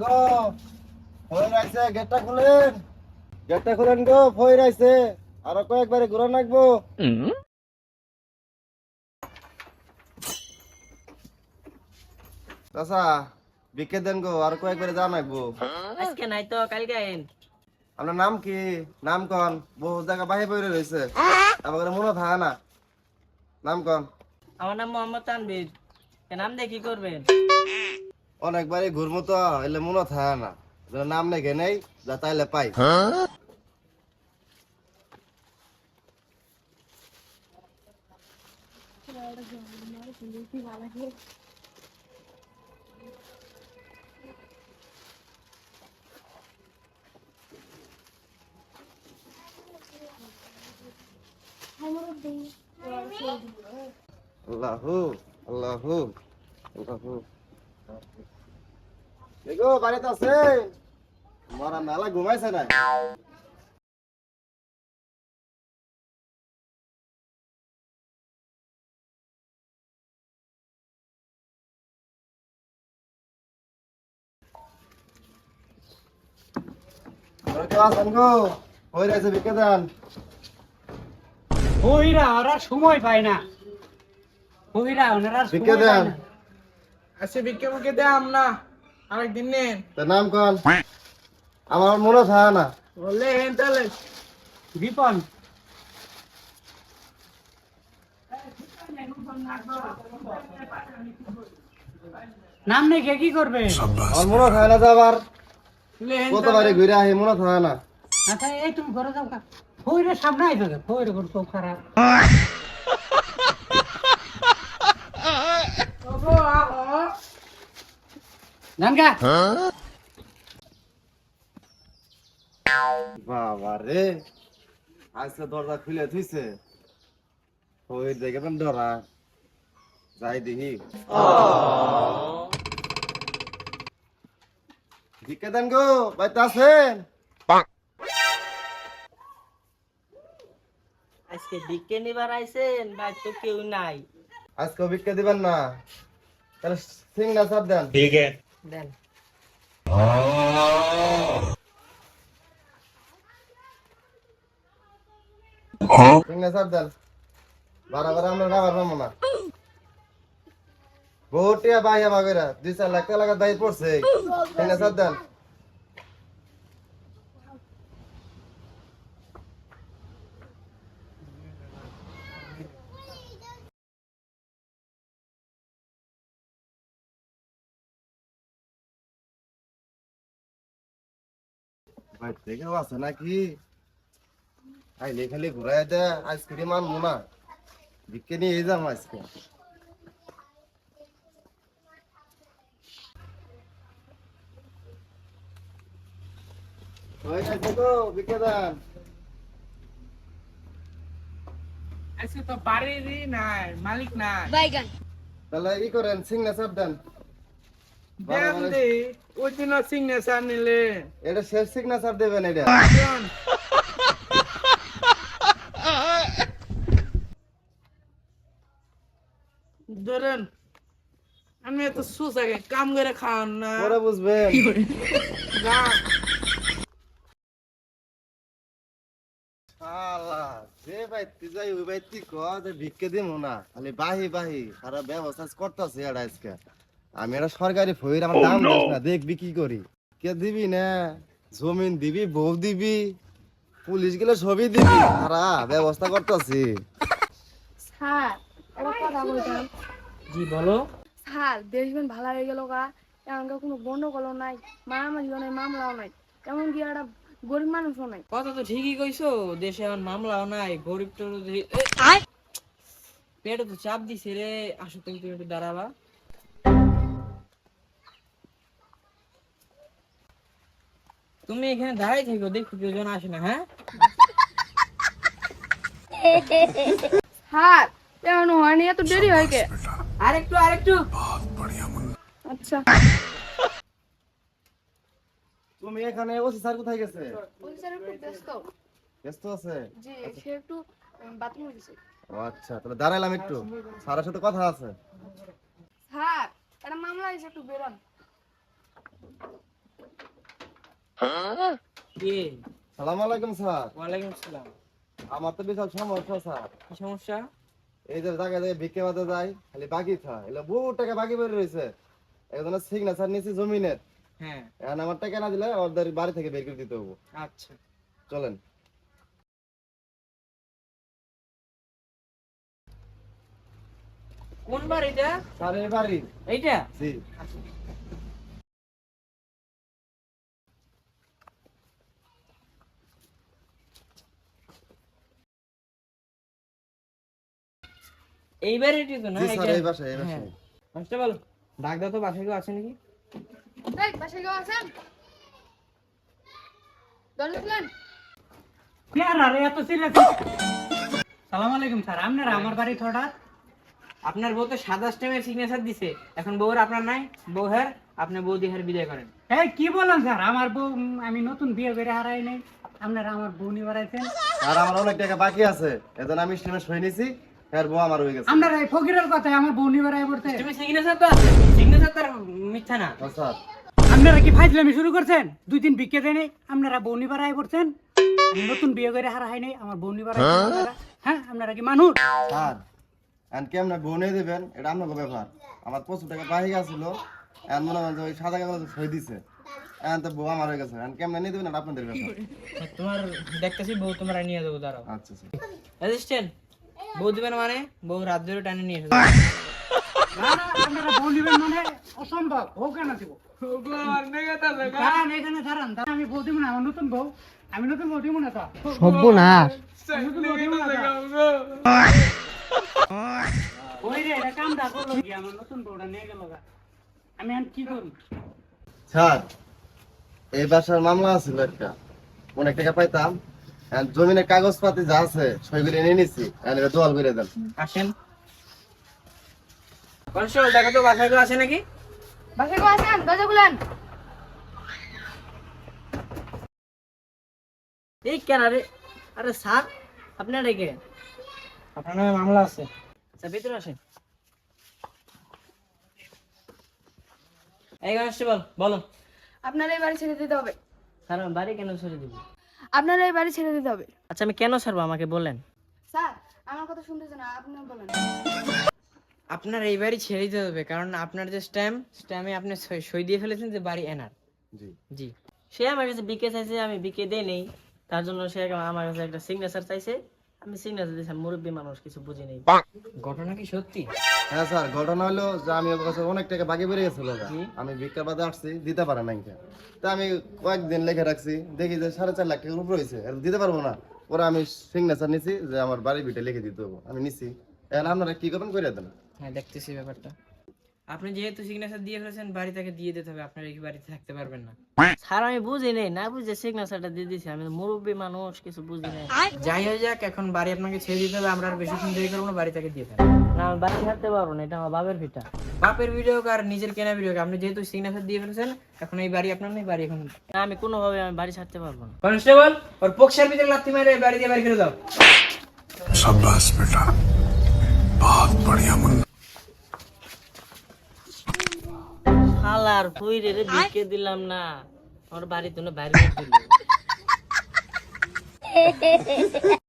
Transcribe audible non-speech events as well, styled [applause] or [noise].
গো ফই রাইছে গেটটা খুলেন। গেটটা খুলেন গো ফই রাইছে আরও কয়েকবারে ঘুরে রাখব চাচা বিকে দেন গো আর কয়েকবারে যা নাকবো আজকে নাই তো কালকে আইন। আপনার নাম কি? নাম কন। বহু জায়গা বাহির বইরে রয়েছে। আমাকে মনে থাকে না নাম কন। আমার নাম মোহাম্মদ তানবির নাম দিয়ে কি করবেন? অনেকবারই ঘুরবো তো, এলে মনে থাকে না। নাম লেখে নেই, যা তাইলে পাই। আল্লাহু আল্লাহু আল্লাহু। দেখো বাড়িতে আছে মরা মেলা ঘুমাইছে না ওইরা ওরা সময় পায় না। ওইরা ওনারা সময় বিকে পায় দেন। না। আচ্ছা বিকে মুখে দাম না। আরেকদিন নেন। তার নাম কন আমার মনে থাকে না। বললে হেন তাহলে। বিপন নাম নেই কি করবে? আমার মনে থাকে না তো আবার কতবারে ঘুরে আহি মনে থাকে না। আচ্ছা এই তুমি ঘরে যাও কা। ফইরে সামনে আইবে কে? ফইরে কোন চোখ খারাপ। জান কা বাবা রে আজকে দরজা খুলে থুইছে ওই দেখে তো ডরা যাই দেখি ভিক্ষা দেন গো বাইতে আছেন আজকে বিকে নিবার আইছেন বা তো কেউ নাই আজকে ভিক্ষা দিবেন না তাহলে সিং না সব দেন দেন সিং না সব দেন। বারবার আমরা রাবার পাবো না। বহুটিয়া বাইয়া বাগেরা দুই চার লাখ টাকা দায়ী পড়ছে। না দেন। ভাই থেকে আছে নাকি? আইলে খালি ঘুরাই দে আইসক্রিম আনব না। বিকে নিয়ে যাম আজকে। আজকে তো বাড়িরই নাই মালিক নাই। তাহলে ই করেন সিগনেচার দেন। দেন দে ওই দিন সিগনেচার নিলে এটা শেষ সিগনেচার দেবেন এটা। ধরেন আমি এত সুসাকে কাম করে খাওয়ান না। পরে বুঝবেন। যে। বাইতি যাই ওই বাইতি ক যে ভিক্ষে দিব না। খালি বাহি বাহি সারা ব্যবস্থা করতেছে এটা আজকে। আমি এটা সরকারি ফইর আমার দাম দিস না দেখবি কি করি? কে দিবি না? জমিন দিবি বউ দিবি পুলিশ গেলে ছবি দিবি। সারা ব্যবস্থা করতেছি। স্যার একটা কথা বলতাম জি বলো। স্যার দেশ বেন ভালো হয়ে গেল গা। এমনকি কোনো গন্ডগোলও নাই মারামারিও নাই মামলাও নাই। এমন কি একটা গরিব মানুষও নাই? কথা তো ঠিকই কইছো দেশে এখন মামলাও নাই গরিব তো পেটে তো চাপ দিছে রে আসো তুমি তুমি একটু দাঁড়াবা। তুমি এখানে দাঁড়াই থেকো দেখো কেউ জন আসে না হ্যাঁ? স্যার এমন হয়নি এত দেরি হয় কে? আরেকটু আরেকটু। আচ্ছা। তুমি এখানে ওসি স্যার কোথায় গেছে? ওই স্যার একটু ব্যস্ত। ব্যস্ত আছে? জি সে একটু বাথরুমে গেছে। ও আচ্ছা তাহলে দাঁড়াইলাম একটু। স্যারের সাথে কথা আছে। স্যার একটা মামলা হয়েছে একটু বেরোন। কি? সালাম আলাইকুম স্যার। ওয়ালাইকুম আসসালাম আমার তো বিশাল সমস্যা স্যার। কি সমস্যা? এই যে জায়গায় জায়গায় ভিক্ষে পাতে যাই খালি বাকি থা এগুলো বহু টাকা বাকি বের রয়েছে। একজনের সিগনেচার নিয়েছি জমিনের। হ্যাঁ। এখন আমার টাকা না দিলে ওদের বাড়ি থেকে বের করে দিতে হব। আচ্ছা। চলেন। কোন বার স্যার এই বাড়ি। এইটা? জি। এইবার তো না স্যার এই এই হ্যাঁ। ডাক দাও তো বাসায় কেউ আছে নাকি? এই বাসায় কেউ আছেন? দরজা খুলেন। কে আর আরে এত সিরিয়াস সালাম আলাইকুম স্যার আপনারা আমার বাড়ি থোড়া আপনার বউ তো সাদা স্টেমের সিগনেচার দিছে। এখন বউর আপনার নাই বউ হ্যার আপনি বউ হার বিদায় করেন। এই কি বলেন স্যার? আমার বউ আমি নতুন বিয়ে করে হারাই নাই। আপনারা আমার বউ নিয়ে বেড়াইছেন। আর আমার অনেক টাকা বাকি আছে এজন্য আমি স্টিমে সই নিছি। এর বউ আমার হয়ে গেছে। আপনারা এই ফকিরের কথায় আমার বউ নিয়ে বেড়াই পড়তে তুমি সিগনেচার তো আছে। সিগনেচার তো আর মিথ্যা না। ও স্যার। আপনারা কি ফাইজলামি শুরু করছেন? দুই দিন বিকে দেয় নাই। আপনারা বউ নিয়ে বেড়াই পড়ছেন নতুন বিয়ে করে নাই। আমার বউ বেড়াই হ্যাঁ আপনারা কি মানুষ? স্যার এখন কেমনে বউ নিয়ে দেবেন? এটা আপনার ব্যাপার। আমার প্রচুর টাকা বাকি গেছিল। এখন মনে হয় ওই সাদা কাগজ সই দিছে। এখন তো বউ আমার হয়ে গেছে। এখন কেমনে নিয়ে দেবেন? এটা আপনাদের ব্যাপার। তোমার দেখতেছি বউ তোমরা নিয়ে যাব দাঁড়াও। আচ্ছা স্যার। অ্যাসিস্ট্যান্ট বউ দিবেন মানে? বউ রাত ধরে টানে নিয়ে এসো না না আপনারা বউ নিবেন মানে অসম্ভব। বউ কেন দিব? দাঁড়ান এখানে দাঁড়ান। দাঁড়ান, আমি বউ দিব না আমার নতুন বউ। আমি নতুন বউ দিব না তো। আমি নতুন বউ দিব না ওই রে এটা কামটা করল কি? আমার নতুন বউটা নিয়ে গেল আমি এখন কি করি স্যার এই বাসার মামলা আছিল একটা অনেক টাকা পাইতাম। জমিনের কাগজপাতি যা আছে সই করে নিয়ে নিছি। এখন এটা দোয়াল করে দেন। আসেন। কনস্টেবল দেখো তো বাসায় কেউ আছে নাকি? বাসায় কেউ আছেন দরজা খুলেন এই কেন আরে? আরে স্যার আপনার রেখে আপনার নামে মামলা আছে। আচ্ছা ভিতরে আসেন। এই কনস্টেবল বলো আপনার এই বাড়ি ছেড়ে দিতে হবে। স্যার বাড়ি কেন ছেড়ে দিব? আপনার এই বাড়ি ছেড়ে দিতে হবে। আচ্ছা আমি কেন ছাড়বো আমাকে বলেন। স্যার আমার কথা শুনতেছেন না আপনি বলেন। আপনার এই বাড়ি ছেড়ে দিতে হবে কারণ আপনার যে স্ট্যাম্প স্ট্যাম্পে আপনি সই- সই দিয়ে ফেলেছেন যে বাড়ি এনার। জি। জি। সে আমার কাছে বিকে চাইছে আমি বিকে দেই নেই। তার জন্য সে আমার কাছে একটা সিগনেচার চাইছে। আমি সিগনেচার দিয়েছি মুরব্বী মানুষ কিছু বুঝি নেই। ঘটনা কি সত্যি? হ্যাঁ স্যার ঘটনা হলো যে আমি ওর কাছে অনেক টাকা বাকি বেড়ে গেছিল আমি ভিক্ষা বাদে আসছি দিতে পারে নাই কে। তা আমি কয়েকদিন লেখা রাখছি দেখি যে সাড়ে চার লাখ টাকার উপর হয়েছে দিতে পারব না। পরে আমি সিগনেচার নিছি যে আমার বাড়ি ভিটে লিখে দিতে হবে। আমি নিছি। এখন আপনারা কি করবেন করে দেন। হ্যাঁ দেখতেছি ব্যাপারটা। আপনি যেহেতু সিগনেচার দিয়ে ফেলেছেন বাড়ি তাকে দিয়ে দিতে হবে আপনার এই বাড়িতে থাকতে পারবেন না। স্যার আমি বুঝি নাই না বুঝে সিগনেচারটা দিয়ে দিয়েছি আমি মুরব্বী মানুষ কিছু বুঝি নাই। যাই হয়ে যাক এখন বাড়ি আপনাকে ছেড়ে দিতে হবে আমরা আর বেশি দিন দেরি করব না বাড়ি তাকে দিয়ে না আমি বাড়ি থাকতে পারব না এটা আমার বাপের ভিটা। বাপের ভিডিও আর নিজের কেনা ভিডিও আপনি যেহেতু সিগনেচার দিয়ে ফেলেছেন এখন এই বাড়ি আপনার নেই বাড়ি এখন না আমি কোনোভাবে আমি বাড়ি ছাড়তে পারব না। কনস্টেবল ওর পোকসার ভিতরে লাথি মেরে বাড়ি দিয়ে বাড়ি ফেলে দাও। বেটা। বহুত বড়িয়া হালার হইরে রে বিকে দিলাম না। আমার বাড়িতে না বাইরে দিল [laughs]